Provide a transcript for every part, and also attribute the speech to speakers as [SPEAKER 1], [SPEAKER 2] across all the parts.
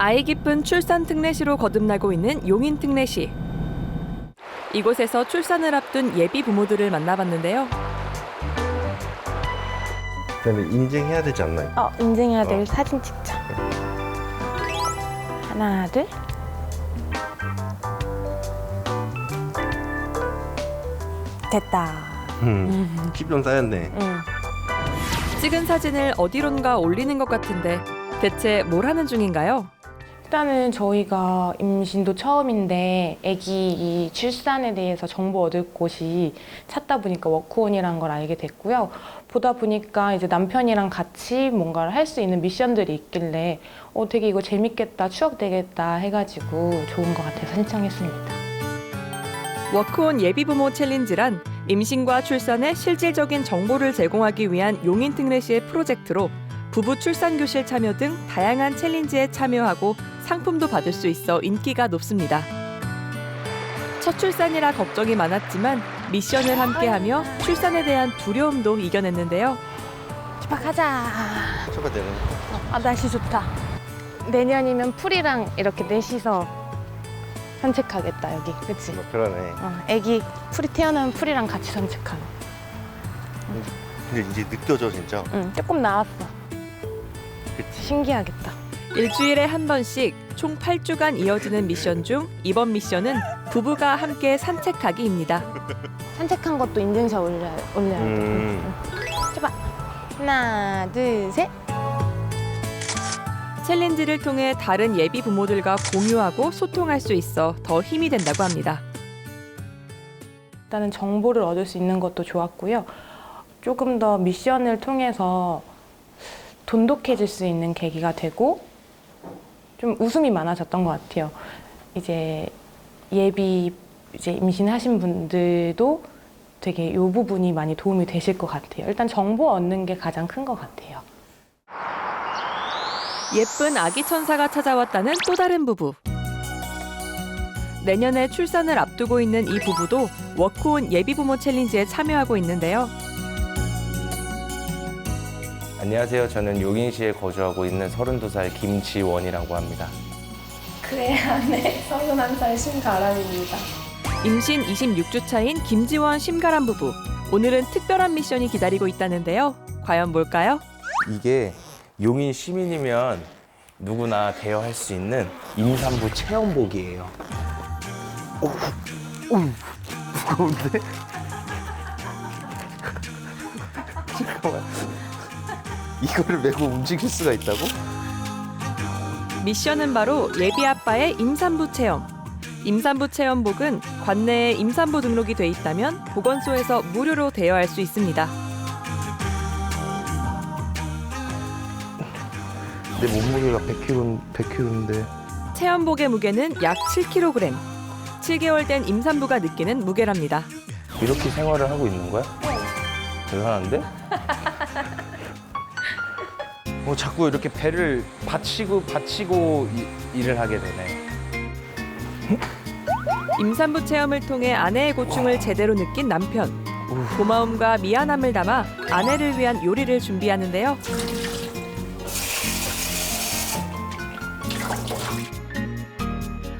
[SPEAKER 1] 아이 깊은 출산 특례시로 거듭나고 있는 용인 특례시. 이곳에서 출산을 앞둔 예비 부모들을 만나봤는데요.
[SPEAKER 2] 그다음에 인증해야 되지 않나요?
[SPEAKER 3] 어, 인증해야 될
[SPEAKER 2] 어.
[SPEAKER 3] 사진 찍자. 하나, 둘. 됐다.
[SPEAKER 2] 음. 팁좀 쌓였네.
[SPEAKER 3] 응.
[SPEAKER 1] 찍은 사진을 어디론가 올리는 것 같은데 대체 뭘 하는 중인가요?
[SPEAKER 3] 일단은 저희가 임신도 처음인데 아기 출산에 대해서 정보 얻을 곳이 찾다 보니까 워크온이라는 걸 알게 됐고요. 보다 보니까 이제 남편이랑 같이 뭔가를 할 수 있는 미션들이 있길래 어 되게 이거 재밌겠다, 추억 되겠다 해가지고 좋은 것 같아서 신청했습니다.
[SPEAKER 1] 워크온 예비부모 챌린지란 임신과 출산의 실질적인 정보를 제공하기 위한 용인 특례시의 프로젝트로 부부 출산 교실 참여 등 다양한 챌린지에 참여하고 상품도 받을 수 있어 인기가 높습니다. 첫 출산이라 걱정이 많았지만 미션을 함께하며 출산에 대한 두려움도 이겨냈는데요.
[SPEAKER 3] 출발하자.
[SPEAKER 2] 초가 되는.
[SPEAKER 3] 아 날씨 좋다. 내년이면 풀이랑 이렇게 넷이서 산책하겠다 여기, 그렇지?
[SPEAKER 2] 뭐 그러네.
[SPEAKER 3] 어, 아기 풀이 태어나면 풀이랑 같이 산책하는.
[SPEAKER 2] 근데 이제 느껴져 진짜.
[SPEAKER 3] 응, 조금 나왔어.
[SPEAKER 2] 그치.
[SPEAKER 3] 신기하겠다.
[SPEAKER 1] 일주일에 한 번씩 총 8주간 이어지는 미션 중 이번 미션은 부부가 함께 산책하기입니다.
[SPEAKER 3] 산책한 것도 인증샷 올려 올려야 돼.
[SPEAKER 2] 음.
[SPEAKER 3] 응. 출발. 하나, 둘, 셋.
[SPEAKER 1] 챌린지를 통해 다른 예비 부모들과 공유하고 소통할 수 있어 더 힘이 된다고 합니다.
[SPEAKER 3] 일단은 정보를 얻을 수 있는 것도 좋았고요. 조금 더 미션을 통해서 돈독해질 수 있는 계기가 되고 좀 웃음이 많아졌던 것 같아요. 이제 예비 이제 임신하신 분들도 되게 이 부분이 많이 도움이 되실 것 같아요. 일단 정보 얻는 게 가장 큰 것 같아요.
[SPEAKER 1] 예쁜 아기 천사가 찾아왔다는 또 다른 부부. 내년에 출산을 앞두고 있는 이 부부도 워크온 예비부모 챌린지에 참여하고 있는데요.
[SPEAKER 4] 안녕하세요. 저는 용인시에 거주하고 있는 32살 김지원이라고 합니다.
[SPEAKER 3] 그의 아내 31살 신가람입니다.
[SPEAKER 1] 임신 26주 차인 김지원 심가람 부부. 오늘은 특별한 미션이 기다리고 있다는데요. 과연 뭘까요?
[SPEAKER 4] 이게 용인 시민이면 누구나 대여할 수 있는 임산부 체험복이에요.
[SPEAKER 2] 무거운데? 잠깐만. 이거를 메고 움직일 수가 있다고?
[SPEAKER 1] 미션은 바로 예비 아빠의 임산부 체험. 임산부 체험복은 관내에 임산부 등록이 돼 있다면 보건소에서 무료로 대여할 수 있습니다.
[SPEAKER 2] 내 몸무게가 100kg, 100kg인데.
[SPEAKER 1] 체험복의 무게는 약 7kg. 7개월 된 임산부가 느끼는 무게랍니다.
[SPEAKER 4] 이렇게 생활을 하고 있는 거야? 대단한데? 어, 자꾸 이렇게 배를 받치고 받치고 이- 일을 하게 되네.
[SPEAKER 1] 임산부 체험을 통해 아내의 고충을 제대로 느낀 남편. 고마움과 미안함을 담아 아내를 위한 요리를 준비하는데요.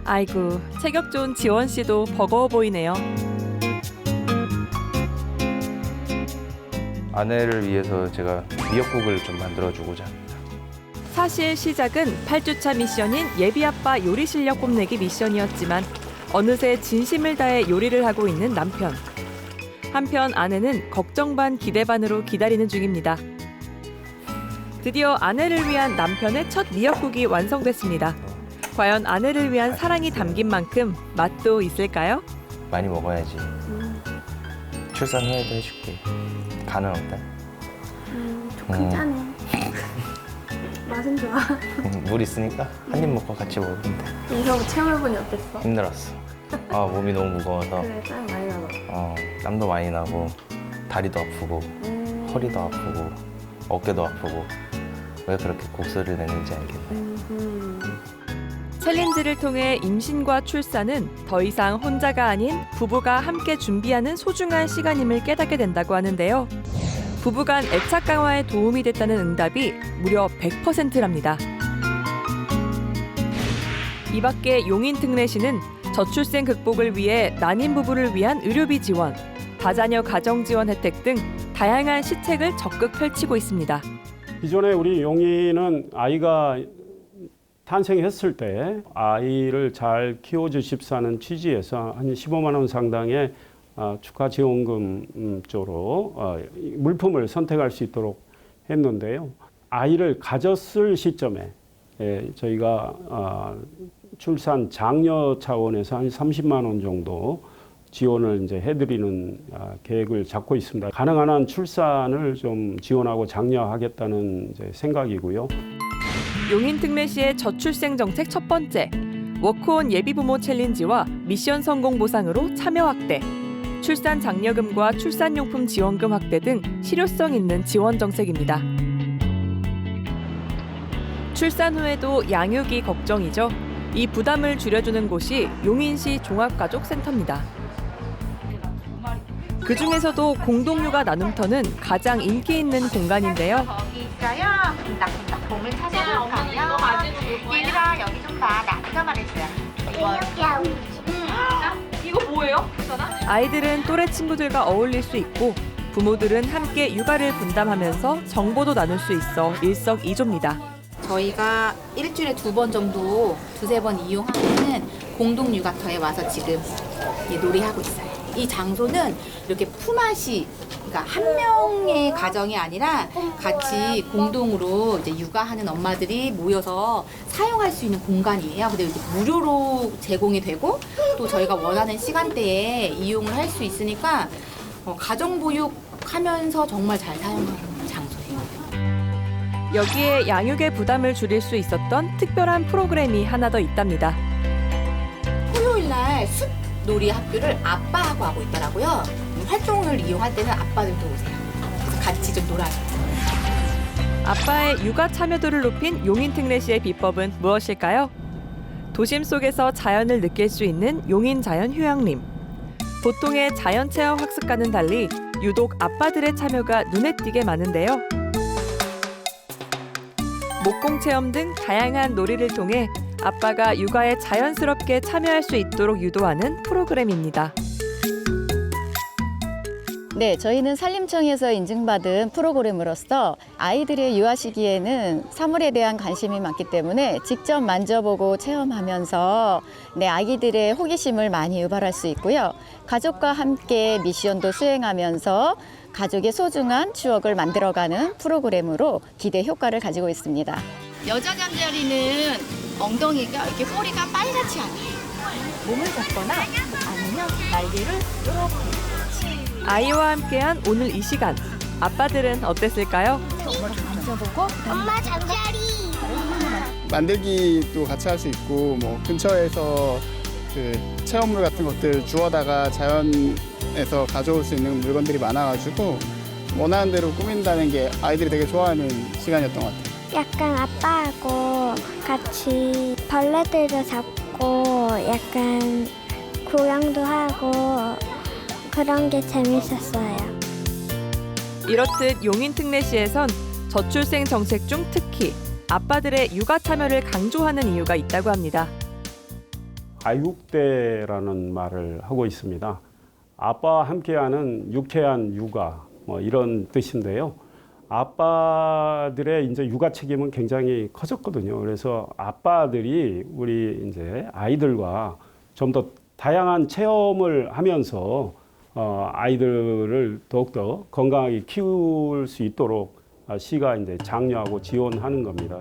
[SPEAKER 1] 아이고, 체격 좋은 지원 씨도 버거워 보이네요.
[SPEAKER 4] 아내를 위해서 제가 미역국을 좀 만들어주고자 합니다.
[SPEAKER 1] 사실 시작은 8주차 미션인 예비 아빠 요리 실력 뽐내기 미션이었지만 어느새 진심을 다해 요리를 하고 있는 남편. 한편 아내는 걱정 반 기대 반으로 기다리는 중입니다. 드디어 아내를 위한 남편의 첫 미역국이 완성됐습니다. 과연 아내를 위한 사랑이 담긴 만큼 맛도 있을까요?
[SPEAKER 4] 많이 먹어야지. 출산 후에도 해줄게. 간은 어때?
[SPEAKER 5] 음,
[SPEAKER 4] 음.
[SPEAKER 5] 괜찮네. 맛은 좋아.
[SPEAKER 4] 음, 물 있으니까 한 입 먹고 같이 먹으면 돼.
[SPEAKER 5] 인서 체험해보니 어땠어?
[SPEAKER 4] 힘들었어. 아 몸이 너무 무거워서
[SPEAKER 5] 그래, 땀 많이 나서.
[SPEAKER 4] 어, 땀도 많이 나고 다리도 아프고
[SPEAKER 5] 음,
[SPEAKER 4] 허리도 아프고 어깨도 아프고 왜 그렇게 곡소리를 내는지 알겠네.
[SPEAKER 5] 음,
[SPEAKER 1] 챌린지를 통해 임신과 출산은 더 이상 혼자가 아닌 부부가 함께 준비하는 소중한 시간임을 깨닫게 된다고 하는데요. 부부간 애착 강화에 도움이 됐다는 응답이 무려 100%랍니다. 이 밖에 용인특례시는 저출생 극복을 위해 난임 부부를 위한 의료비 지원, 다자녀 가정 지원 혜택 등 다양한 시책을 적극 펼치고 있습니다.
[SPEAKER 6] 기존에 우리 용인은 아이가 탄생했을 때 아이를 잘 키워주십사는 취지에서 한 15만 원 상당의 아, 축하 지원금 음, 쪽으로 어, 이 물품을 선택할 수 있도록 했는데요. 아이를 가졌을 시점에 예, 저희가 아, 출산 장려 차원에서 한 30만 원 정도 지원을 이제 해드리는 아, 계획을 잡고 있습니다. 가능한 한 출산을 좀 지원하고 장려하겠다는 생각이고요.
[SPEAKER 1] 용인특례시의 저출생 정책 첫 번째, 워크온 예비부모 챌린지와 미션 성공 보상으로 참여 확대, 출산 장려금과 출산용품 지원금 확대 등 실효성 있는 지원 정책입니다. 출산 후에도 양육이 걱정이죠. 이 부담을 줄여주는 곳이 용인시 종합가족센터입니다. 그 중에서도 공동육아 나눔터는 가장 인기 있는 공간인데요.
[SPEAKER 7] 봄을 찾아서 가면 얘들아 여기 좀 봐. 나비가 말했어요.
[SPEAKER 1] 아이들은 또래 친구들과 어울릴 수 있고 부모들은 함께 육아를 분담하면서 정보도 나눌 수 있어 일석이조입니다.
[SPEAKER 8] 저희가 일주일에 두 번 정도 두세 번 이용하는 공동 육아터에 와서 지금 예, 놀이하고 있어요. 이 장소는 이렇게 품앗이 그러니까 한 명의 가정이 아니라 같이 공동으로 이제 육아하는 엄마들이 모여서 사용할 수 있는 공간이에요. 근데 이렇게 무료로 제공이 되고 또 저희가 원하는 시간대에 이용을 할 수 있으니까 어, 가정 보육하면서 정말 잘 사용하는 장소예요.
[SPEAKER 1] 여기에 양육의 부담을 줄일 수 있었던 특별한 프로그램이 하나 더 있답니다.
[SPEAKER 8] 토요일 날 숲 놀이 학교를 아빠하고 하고 있더라고요. 활동을 이용할 때는 아빠들도 오세요. 같이 좀 놀아요.
[SPEAKER 1] 아빠의 육아 참여도를 높인 용인 특례시의 비법은 무엇일까요? 도심 속에서 자연을 느낄 수 있는 용인 자연 휴양림. 보통의 자연 체험 학습과는 달리 유독 아빠들의 참여가 눈에 띄게 많은데요. 목공 체험 등 다양한 놀이를 통해 아빠가 육아에 자연스럽게 참여할 수 있도록 유도하는 프로그램입니다.
[SPEAKER 9] 네, 저희는 산림청에서 인증받은 프로그램으로서 아이들의 유아 시기에는 사물에 대한 관심이 많기 때문에 직접 만져보고 체험하면서 네, 아기들의 호기심을 많이 유발할 수 있고요. 가족과 함께 미션도 수행하면서 가족의 소중한 추억을 만들어가는 프로그램으로 기대 효과를 가지고 있습니다.
[SPEAKER 8] 여자 잠자리는 엉덩이가 이렇게 허리가 빨갛지 않아요. 몸을 잡거나 아니면 날개를 이렇게
[SPEAKER 1] 아이와 함께한 오늘 이 시간. 아빠들은 어땠을까요?
[SPEAKER 7] 엄마 잠자리.
[SPEAKER 10] 만들기도 같이 할 수 있고 뭐 근처에서 그 체험물 같은 것들 주워다가 자연에서 가져올 수 있는 물건들이 많아가지고 원하는 대로 꾸민다는 게 아이들이 되게 좋아하는 시간이었던 것 같아요.
[SPEAKER 5] 약간 아빠하고 같이 벌레들도 잡고 약간 구경도 하고 그런 게 재밌었어요.
[SPEAKER 1] 이렇듯 용인특례시에선 저출생 정책 중 특히 아빠들의 육아 참여를 강조하는 이유가 있다고 합니다.
[SPEAKER 6] 아육대라는 말을 하고 있습니다. 아빠와 함께하는 유쾌한 육아 뭐 이런 뜻인데요. 아빠들의 이제 육아 책임은 굉장히 커졌거든요. 그래서 아빠들이 우리 이제 아이들과 좀 더 다양한 체험을 하면서 어, 아이들을 더욱더 건강하게 키울 수 있도록 아, 시가 이제 장려하고 지원하는 겁니다.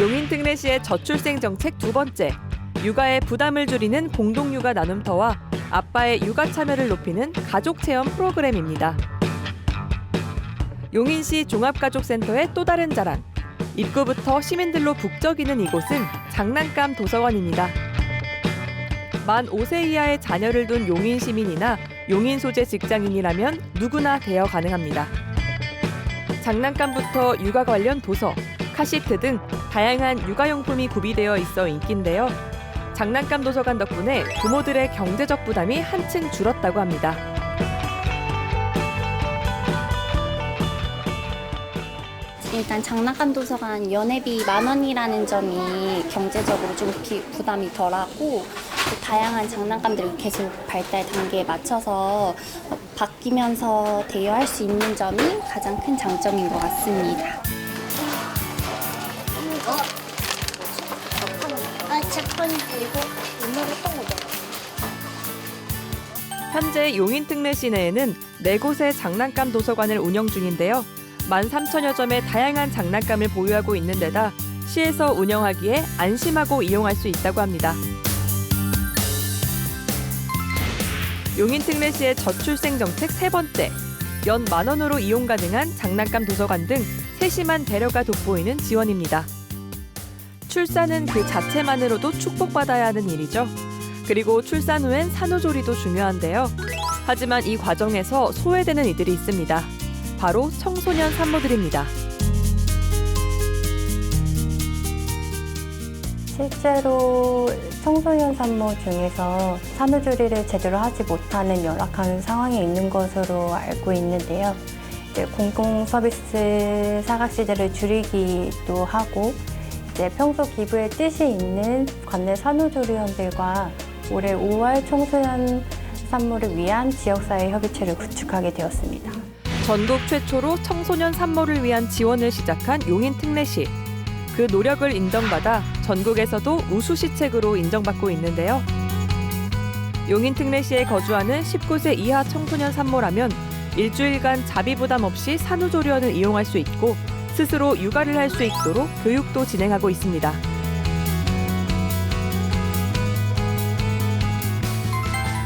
[SPEAKER 1] 용인특례시의 저출생 정책 두 번째, 육아의 부담을 줄이는 공동육아 나눔터와 아빠의 육아 참여를 높이는 가족 체험 프로그램입니다. 용인시 종합가족센터의 또 다른 자랑. 입구부터 시민들로 북적이는 이곳은 장난감 도서관입니다. 만 5세 이하의 자녀를 둔 용인 시민이나 용인 소재 직장인이라면 누구나 대여 가능합니다. 장난감부터 육아 관련 도서, 카시트 등 다양한 육아용품이 구비되어 있어 인기인데요. 장난감 도서관 덕분에 부모들의 경제적 부담이 한층 줄었다고 합니다.
[SPEAKER 11] 일단 장난감 도서관 연회비 만 원이라는 점이 경제적으로 좀 비- 부담이 덜하고 또 다양한 장난감들이 계속 발달 단계에 맞춰서 어, 바뀌면서 대여할 수 있는 점이 가장 큰 장점인 것 같습니다.
[SPEAKER 5] 아, 또 오자.
[SPEAKER 1] 현재 용인 특례 시내에는 네 곳의 장난감 도서관을 운영 중인데요. 13,000여 점의 다양한 장난감을 보유하고 있는 데다 시에서 운영하기에 안심하고 이용할 수 있다고 합니다. 용인 특례시의 저출생 정책 세 번째. 연 만 원으로 이용 가능한 장난감 도서관 등 세심한 배려가 돋보이는 지원입니다. 출산은 그 자체만으로도 축복받아야 하는 일이죠. 그리고 출산 후엔 산후조리도 중요한데요. 하지만 이 과정에서 소외되는 이들이 있습니다. 바로 청소년 산모들입니다.
[SPEAKER 12] 실제로 청소년 산모 중에서 산후조리를 제대로 하지 못하는 열악한 상황에 있는 것으로 알고 있는데요. 이제 공공 서비스 사각 시대를 줄이기도 하고 이제 평소 기부에 뜻이 있는 관내 산후조리원들과 올해 5월 청소년 산모를 위한 지역사회 협의체를 구축하게 되었습니다.
[SPEAKER 1] 전국 최초로 청소년 산모를 위한 지원을 시작한 용인 특례시. 그 노력을 인정받아 전국에서도 우수 시책으로 인정받고 있는데요. 용인 특례시에 거주하는 19세 이하 청소년 산모라면 일주일간 자비 부담 없이 산후조리원을 이용할 수 있고 스스로 육아를 할 수 있도록 교육도 진행하고 있습니다.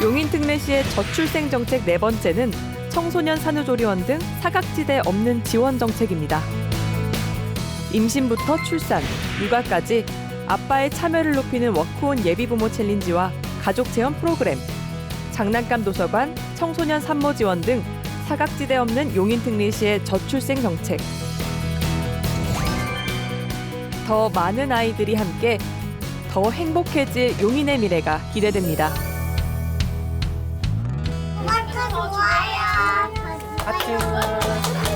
[SPEAKER 1] 용인 특례시의 저출생 정책 네 번째는 청소년 산후조리원 등 사각지대 없는 지원 정책입니다. 임신부터 출산, 육아까지 아빠의 참여를 높이는 워크온 예비부모 챌린지와 가족 체험 프로그램, 장난감 도서관, 청소년 산모 지원 등 사각지대 없는 용인 특례시의 저출생 정책. 더 많은 아이들이 함께 더 행복해질 용인의 미래가 기대됩니다.
[SPEAKER 5] 좋아요.
[SPEAKER 3] 아주